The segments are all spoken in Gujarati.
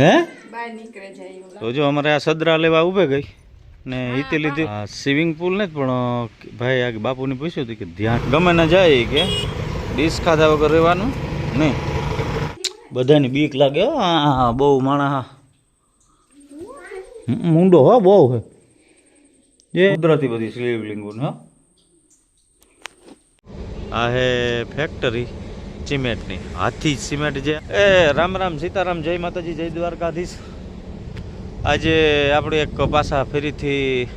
હે? તો જો અમારે આ સદરા લેવા ઊભે ગઈ ને ઈતે લીધે. સ્વિમિંગ પુલ ને પણ ભાઈ આ બાપુને પૂછ્યું હતું કે ધ્યાન ગમે ના જાય કે ડીશ ખાધા વગર રહેવાનું? નહીં. બધાની બીક લાગે હો બહુ માણા મુંડો હો બહુ હે. જે કુદરતી બધી સ્લીવલિંગો હા. આ હે ફેક્ટરી સિમેન્ટની, હાથી સિમેન્ટ જે. એ, રામ રામ, સીતારામ, જય માતાજી, જય દ્વારકાધીશ. આજે આપણે એક પાછા ફરીથી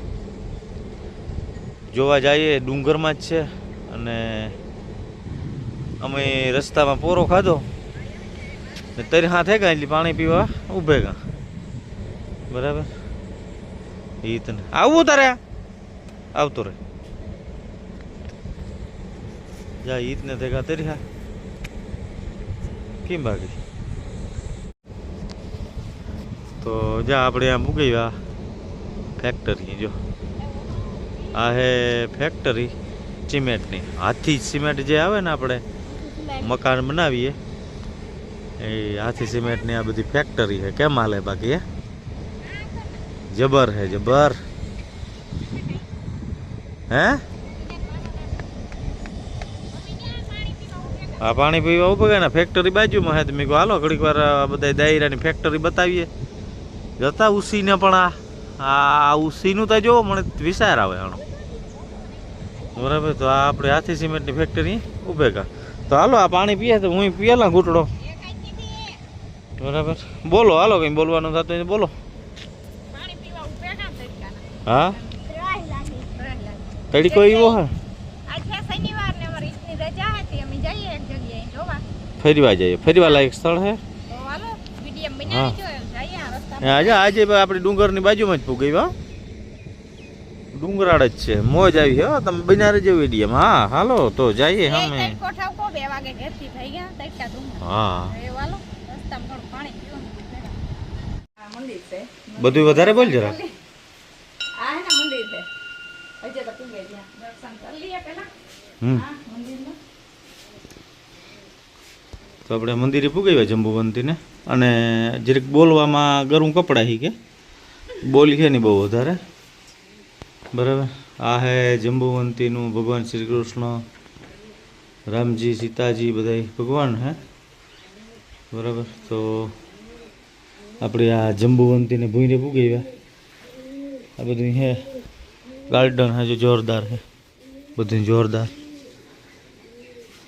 જોવા જઈએ, ડુંગરમાં જ છે. અને અમે રસ્તામાં પોરો ખાધો. ને તરી હા થઈ ગયા, એટલે પાણી પીવા ઊભે ગયા. બરાબર? એ તને. આવું તારે? આવતો રે જા ઈદ ને થઈ ગયા તરી હા. કેમ બાકી તો જા આપણે આમ ઉગઈ ફેક્ટરી જો. આ હે ફેક્ટરી સિમેન્ટની હાથી સિમેન્ટ જે આવે ને આપણે, મકાન બનાવીએ. એ હાથી સિમેન્ટની આ બધી ફેક્ટરી છે કેમ હાલે બાકી હે? જબર હે જબર. હે? આ પાણી પીવા ઊભો ગયા ને ફેક્ટરી બાજુમાં હે તો મેં કહ્યું હાલો ઘડીક વાર બધા દાયરાની ફેક્ટરી બતાવીએ. જતા ઉસીને પણ આ આ ઉસીનું તો જોવો મને વિચાર આવે આનો. બરાબર તો આ આપણે હાથી સિમેન્ટની ફેક્ટરી ઉભે કા તો હાલો આ પાણી પીએ તો હું પીએલા ઘૂંટડો. બરાબર. બોલો હાલો કંઈ બોલવાનું થતું હોય બોલો. હા? તડીકો એવો હે આજ છે શનિવાર ને અમારી ઈદની રજા હતી અમે જઈએ એક જગ્યાએ જોવા ફેરવા જઈએ. ફેરવા લાયક સ્થળ હે? તો હાલો વીડિયો હા. બનાવી જો જઈએ આ રસ્તા એ આજે આજે આપણે ડુંગરની બાજુમાં જ પૂગી હો. ડુંગરાળ જ છે. મોજ આવી હો તમે બનારે જેવી વિડીયમ હા હાલો તો જઈએ અમે. તડકો ઠાવકો બે વાગે ઘેરથી થઈ ગયા તડકા ડુંગર હા. એ વાલો રસ્તામાં થોડું પાણી પીવાનું આ મંદિર છે. બધું વધારે બોલ જરા. આ હે ને મંદિર છે હજે તો પૂગે ત્યાં દર્શન કરી લઈએ પેલા હમ હા મંદિરમાં તો આપણે મંદિરે પૂગાવ્યા જંબુવંતીને. અને જરીક બોલવામાં ગરું કપડા હી કે બોલી છે નહીં બહુ વધારે. બરાબર? આ હે જંબુવંતીનું ભગવાન શ્રી કૃષ્ણ, રામજી, સીતાજી બધા ભગવાન હે. બરાબર? તો આપણે આ જંબુવંતીને ભૂઈને પૂગાવ્યા. આ બધું હે. ગાર્ડન હે, જો જોરદાર હે. બધું જોરદાર.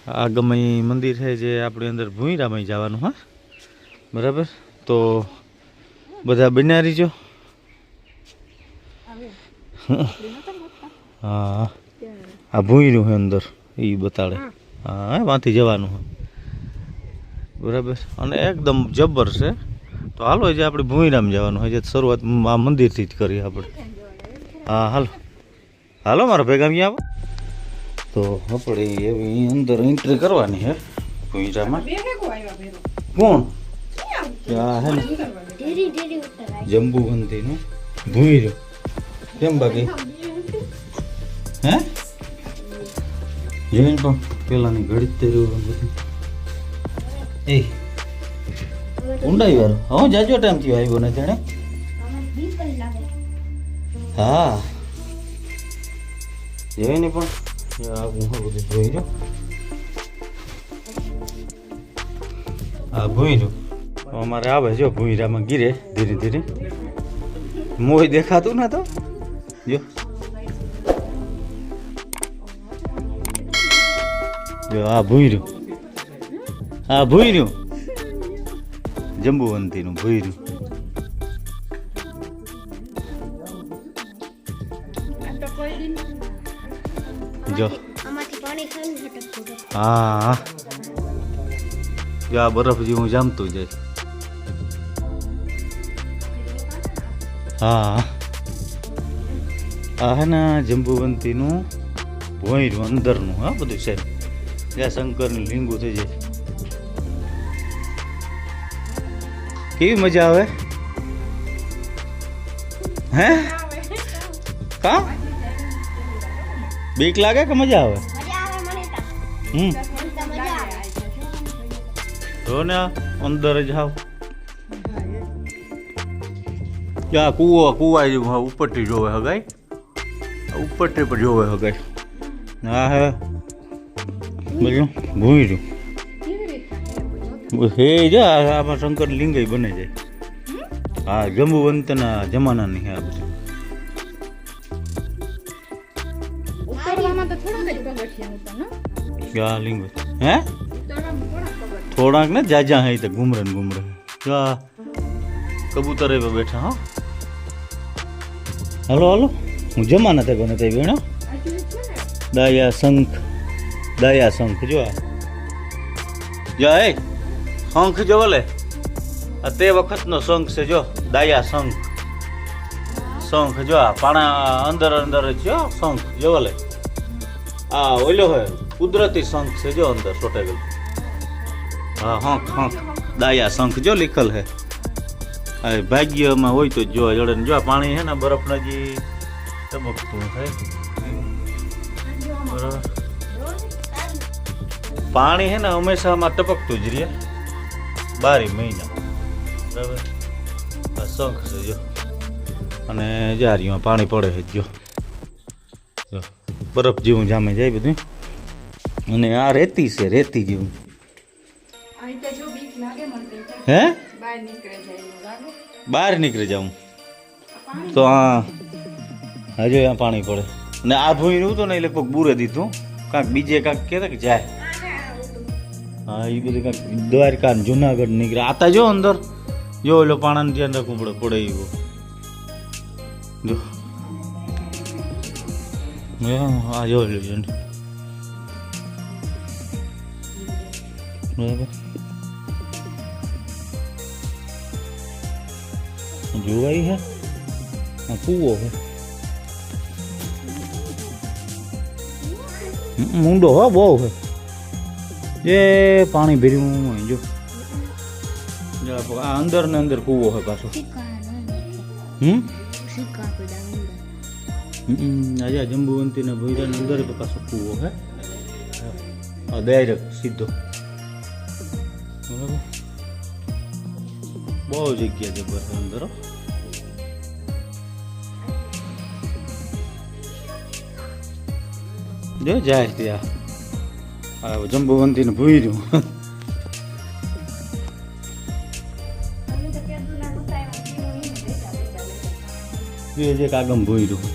આ ગમે ઈ મંદિર છે જે આપણી અંદર ભૂંયરામાં જવાનું, હા? બરાબર? તો બધા બન્યા રહીજો. હા. આ ભૂંયરું છે અંદર એ બતાડે. હા વાંથી જવાનું હોય બરાબર? અને એકદમ જબ્બર છે. તો હાલો જે આપણે ભૂંયરામ જવાનું હોય જે શરૂઆત આ મંદિરથી જ કરીએ આપણે. હા, હાલો. હાલો, મારા ભેગા ક્યાં આવો. તો આપણે એવી અંદર એન્ટ્રી કરવાની હે ભેગો કોણ? આ હે ને? જંબુવંતીનું ભૂંયરું કેમ બાકી? હે જોઈને પણ પેલાની ઘડી જ તેરું બધું. એ ઊંડાઈ વાળો. હા જાજો ટાઈમ થયો આવ્યો ને તેણે? હા. જોઈને પણ. આ હું બધું જોઈ રહ્યો આ ભૂંયરું અમારે આવે જો ભૂંયરામાં ગીરે ધીરે ધીરે મોય દેખાતું ના તો જો જો આ ભૂંયરું આ ભૂંયરું જંબુવંતીનું ભૂંયરું જો. હા હા. જો આ બરફ જેવું જામતું જાય. હા. આ હે ને જંબુવંતીનું ભોંયરું અંદરનું હા બધું છે. ત્યાં શંકરનું લીંગુ થઈ જાય. કેવી મજા આવે? હે? કા બીક લાગે કે મજા આવે? મજા આવે મને તો. હમ. મને તો મજા આવે. જો ને આ અંદર જ હાવ ત્યાં કૂવો કૂવા જેવું હા ઉપરથી જોવે હગાઈ? ઉપરથી પર જોવે હગાઈ. હા હે. બધું ભૂઈ રહ્યું. કેવી રીતના હે જો આ- આમાં શંકર લિંગય બને જાય હા જંબુવંતના જમાનાની છે આ બધી. ક્યાં લિંગ હે થોડાક ને જાજા હે તો ઘુમરે ને ઘુમરે કબૂતર પર બેઠા હો હાલો હાલો હું જમાના તે કોને તે વેણો દાયા શંખ દાયા શંખ જો આ જો એ શંખ જો લે આ તે વખતનો શંખ છે જો દાયા શંખ શંખ જો આ પાણા અંદર અંદર જ શંખ જો લે આ ઓલો હે કુદરતી શંખ છે જો અંદર સોટેગલ. હા, હંખ હંખ. દાયા શંખ જો લીખલ હે. આ ભાગ્યમાં હોય તો જો જડે જો પાણી હે ને બરફના જે ચમકતું થાય પાણી હે ને હંમેશા આમાં ટપકતું જ રહે. બારે મહિના. બરાબર? શંખ છે જો. અને જારીમાં પાણી પડે છે જો. બરફ જેવું જામે જાય બધું. અને આ રેતી છે રેતી જેવું. હે? બહાર નીકળે જાઉં તો હા હજુ અહીંયા પાણી પડે. અને આ ભૂઈ રહ્યું હતું ને એ લગભગ બુરે દીધું. કાંક બીજે કાંક કહેતા કે જાય. હા એ બધું કાંક દ્વારકા જુનાગઢ નીકળે. આતા જો અંદર. જો ઓલો પાણાને ધ્યાન રાખવું પડે પડે એવું જો. હા, આ જો બરાબર જોવાઈ હે આ કૂવો હે મૂંડો હો બહુ હે એ પાણી ભર્યું હોય જો જો આ અંદર ને અંદર કૂવો હે પાછો હમ આજે જંબુવંતી ને ભૈરા ને અંદર પાછો કૂવો હે ડાયરેક્ટ સીધો બરાબર બહુ જગ્યા છે બસ અંદર જો જાય ત્યાં. આ જંબુવંતી ને ભૂઈ રહ્યું એ જે કાગમ ભૂઈ રહ્યું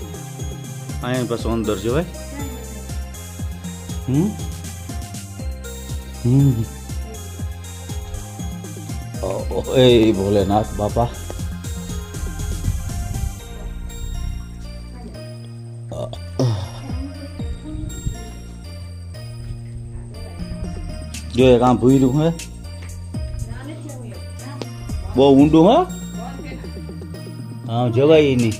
અહીંયા પાછું અંદર જવાય. હમ? હમ. ઓ, ઓ, એ ભોલેનાથ બાપા જો એક આમ ભૂયરું હે બહુ ઊંડું હે હા જવાય નહીં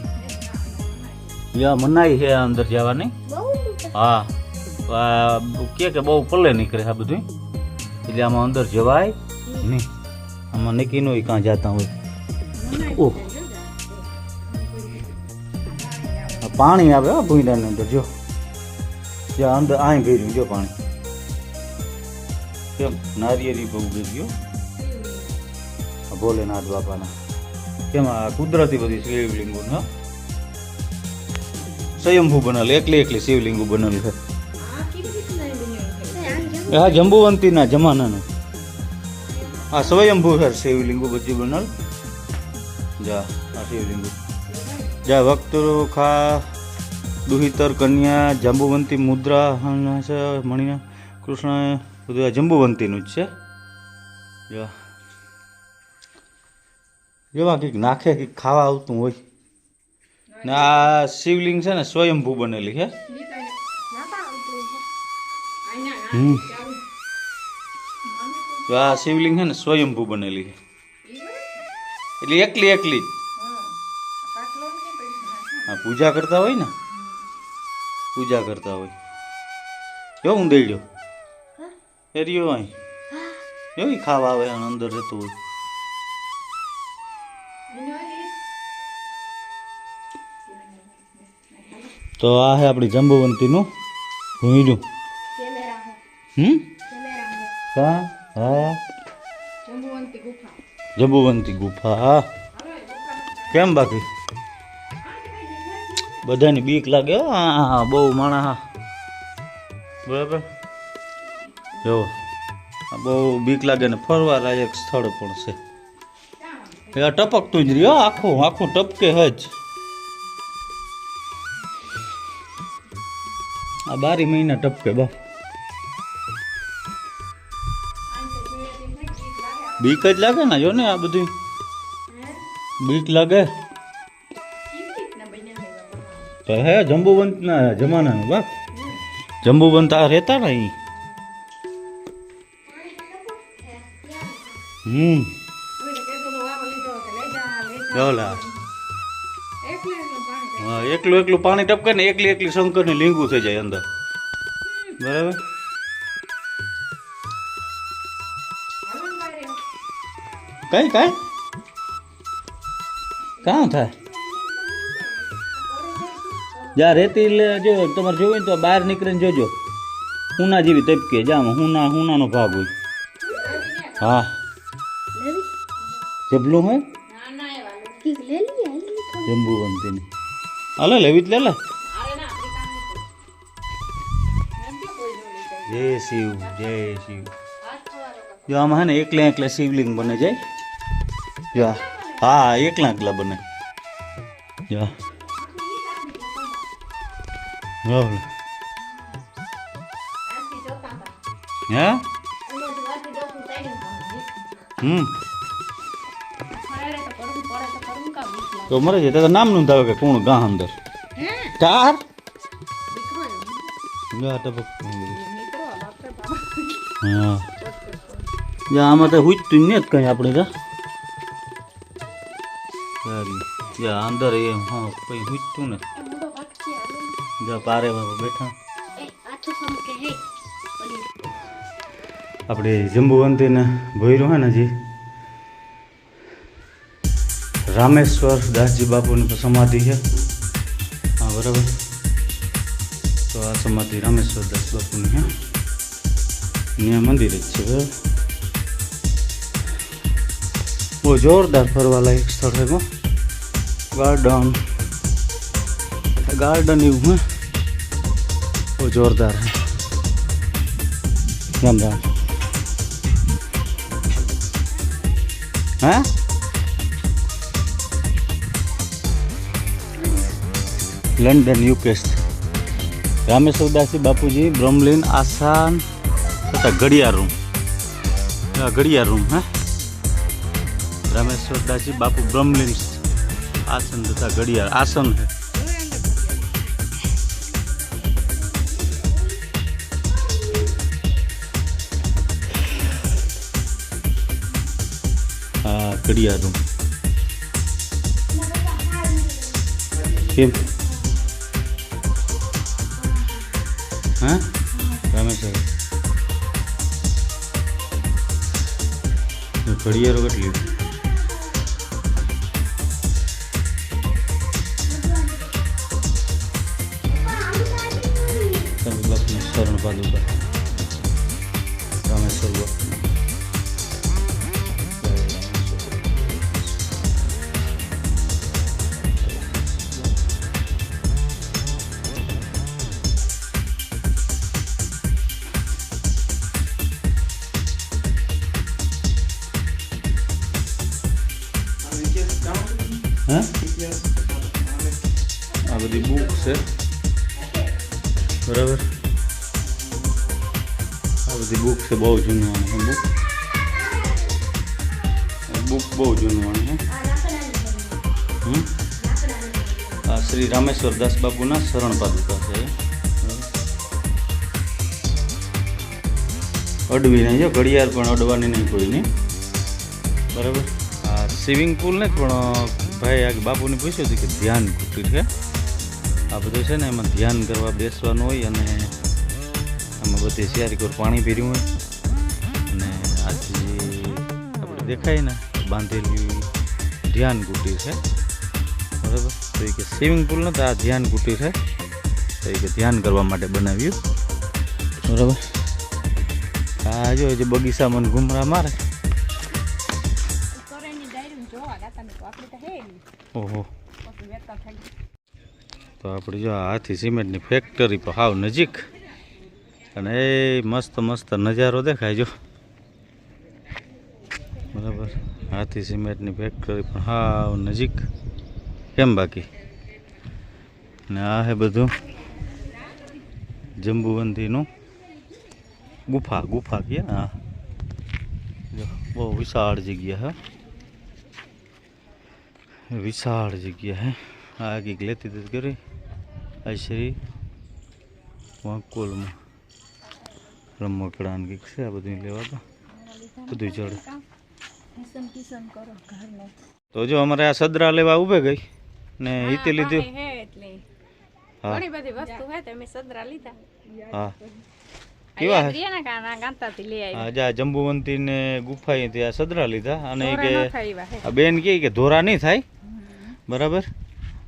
યા મનાઈ છે અંદર જવાની હા આ કે કે બહુ પલ્લે નીકળે આ બધું એટલે આમાં અંદર જવાય નહીં આમાં નીકળી હોય કાં જતા હોય. ઓહ. આ પાણી આવે હો ભૂંડાની અંદર જો. જ્યાં અંદર અહીં ભર્યું જો પાણી. કેમ? નારિયેરી બહુ ગયો આ ભોલેનાથ બાપાના. કેમ આ કુદરતી બધી શિવલિંગો હા. સ્વયંભૂ બનેલ એકલી એકલી શિવલિંગો બનેલ છે. હા આ જંબુવંતીના જમાનાનું. આ સ્વયંભૂ છે શિવલિંગુ બધું બનેલ જા આ શિવલિંગુ. જા વક્ત દુહિતર કન્યા જંબુવંતી મુદ્રા છે મણિના કૃષ્ણ બધું આ જંબુવંતીનું જ છે. જા. જેવા કંઈક નાખે કંઈક ખાવા આવતું હોય. ને આ શિવલિંગ છે ને સ્વયંભૂ બનેલી છે. હમ. તો આ શિવલિંગ છે ને સ્વયંભૂ બનેલી છે એટલે એકલી એકલી જ. હા પૂજા કરતા હોય ને? પૂજા કરતા હોય. જો હું દઈ એ રહ્યો અહીં. જો ખાવા આવે અને અંદર જતું હોય. તો આ છે આપણી જંબુવંતીનું ભૂંજું હમ? કેમેરા હો. હા? જંબુવંતી ગુફા. હા. કેમ બાકી? બધાની બીક લાગે હો. બહુ માણા બરાબર? જો બહુ બીક લાગે ને ફરવા લાયક સ્થળ પણ છે. એ આ ટપકતું જ રહ્યો આખું આખું ટપકે હજ આ બારી મહિના ટપકે બા. બીક જ લાગે ને, જો ને આ બધું બીક લાગે. તો હે જંબુવંત ના જમાનાનું બાપ જંબુવંત આ રહેતા ને અહીં? હમ. ઓલા. હા, એકલું એકલું પાણી ટપકે ને, એકલી એકલી શંકરની લીંગુ થઈ જાય અંદર. બરાબર? કઈ કઈ? કાં થાય? જા, રેતી જો, તમારે જોવી ને તો બહાર નીકળીને જોજો. હુના જેવી તપકે જામ હુના, હુનાનો ભાગ હોય. હા. જબલું હોય? જંબુવંતીની. હાલે લેવી જ લે લે. જય શિવ જય શિવ. જો આમાં હે ને એકલે એકલે શિવલિંગ બને જાય. આ. હા એકલા એકલા બને. યા. હે? હમ. તો મરે છે, તો નામ નોંધાવે કે કોણ ગા અંદર. ચાર ગા ટપક. આમાં તો હુજતું ને જ કઈ આપણે જા જા અંદર એ, હા કઈ પૂછતું ને જા પારે બેઠા. આપણે જંબુવંતીને ભોયરું હે ને હજી. રામેશ્વર દાસજી બાપુની સમાધિ છે. હા, બરાબર. તો આ સમાધિ રામેશ્વર દાસ બાપુની છે. ત્યાં મંદિર જ છે. બરાબર. બહુ જોરદાર ફરવા લાયક સ્થળ છે ગાર્ડન ગાર્ડન એવું હે બહુ જોરદાર હે રામ રામ હા લંડન યુકે રામેશ્વર દાસી બાપુજી બ્રહ્મલીન આસાન તથા ઘડિયાળ રૂમ આ ઘડિયાળ રૂમ હા રામેશ્વર દાસી બાપુ બ્રહ્મલીન આસન તથા ઘડિયાળ. આસન है હા ઘડિયાળ રૂમ. કેમ? હા? રામેશ્વર ઘડિયાળો કેટલી લક્ષ્મી શરણ પાદુકા રામેશ્વર બાપુ હા આ બધી બુક છે બરાબર આ બધી બુક છે બહુ જૂનવાની છે બુક બુક બહુ જૂનવાની છે. આ શ્રી રામેશ્વર દાસ બાપુના શરણ પાદુકા છે. અડવી નહીં જો ઘડિયાળ પણ અડવાની નહીં કોઈની બરાબર? આ સ્વિમિંગ પુલ ને પણ ભાઈ આ બાપુને પૂછ્યું હતું કે ધ્યાન કુટીર છે. આ બધું છે ને, એમાં ધ્યાન કરવા બેસવાનું હોય અને બધી શિયારી કોર, પાણી પીર્યું હોય. અને આજે આપણે દેખાય ને, બાંધેલી ધ્યાન કુટી છે. બરાબર? તો એ કે સ્વિમિંગ પુલ નથી આ ધ્યાન કુટી છે. તો એ કે ધ્યાન કરવા માટે બનાવ્યું. બરાબર? આ જો જે બગીચામાં ઘૂમરા મારે. ઓહો. તો આપણે જો હાથી સિમેન્ટની ફેક્ટરી પર હાવ નજીક અને એ મસ્ત મસ્ત નજારો દેખાય જો. બરાબર. હાથી સિમેન્ટની ફેક્ટરી પણ હા નજીક. કેમ બાકી? ને આ હે બધું જંબુવંતીનું ગુફા ગુફા કે આ જો, બહુ વિશાળ જગ્યા હે. વિશાળ જગ્યા હે. આ કંઈક લેતી કરી. શ્રી વાંકોલમાં. રમકડા ને કંઈક છે આ બધું લેવા તો બધું તો જો અમારે આ સદરા લેવા ઊભે ગઈ ને હીતે લીધું. હે હા. ઘણી બધી વસ્તુ હે તમે સદરા લીધા. હા. કેવા હે? જા જંબુવંતી ને ગુફા ત્યાં સદરા લીધા. અને કે બેન કહે કે ધોરા નહીં થાય. બરાબર?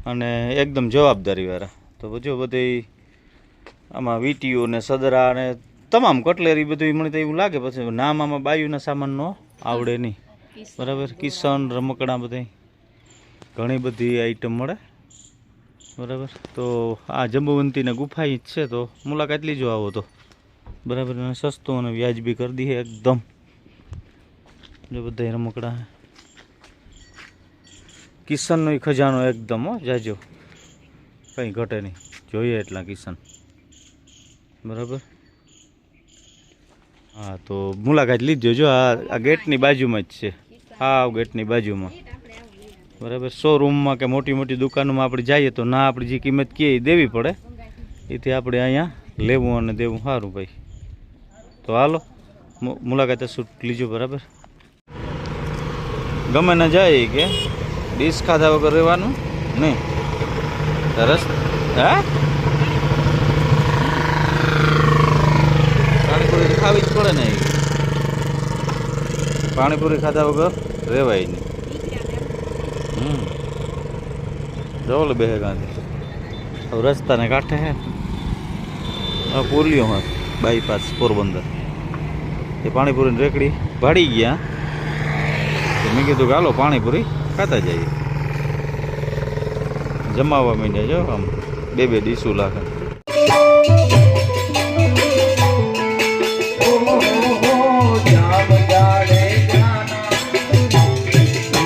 અને એકદમ જવાબદારી વાળા તો જો બધી આમાં વીટીઓ ને સદરા ને તમામ કટલેરી બધું મને તો એવું લાગે પછી નામ આમાં બાયુના સામાન નો આવડે નહીં. બરાબર? કિશન, રમકડા બધા ઘણી બધી આઈટમ મળે. બરાબર? તો આ જંબુવંતીને ગુફા જ છે તો મુલાકાત લીજો આવો તો. બરાબર? સસ્તું અને વ્યાજબી કરી દઈએ એકદમ. જો બધા રમકડા. કિશનનો ખજાનો એકદમ હો, જાજો. કંઈ ઘટે નહીં. જોઈએ એટલા કિશન. બરાબર? હા, તો મુલાકાત લીધો જો આ ગેટની બાજુમાં જ છે. હા ગેટની બાજુમાં. બરાબર શોરૂમમાં કે મોટી મોટી દુકાનોમાં આપણે જઈએ તો ના આપણી જે કિંમત કહીએ દેવી પડે. એથી આપણે અહીંયા લેવું અને દેવું. સારું ભાઈ. તો હાલો મુલાકાતે શૂટ લીજો, બરાબર? ગમે ન જાય કે ડીશ ખાધા વગર રહેવાનું? નહીં. સરસ. હા પાણીપુરી ખાવી જ પડે ને પાણીપુરી ખાધા વગર રહેવાય નહીં. હમ. જોવો બે ગાંધી. હવે રસ્તાને કાંઠે હે. હોય બાયપાસ પોરબંદર. એ પાણીપુરીની રેકડી ભાડી ગયા. મેં કીધું કે હાલો પાણીપુરી ખાતા જઈએ. જમાવવા માંડ્યા જો આમ. બે બે ડીશું લાગે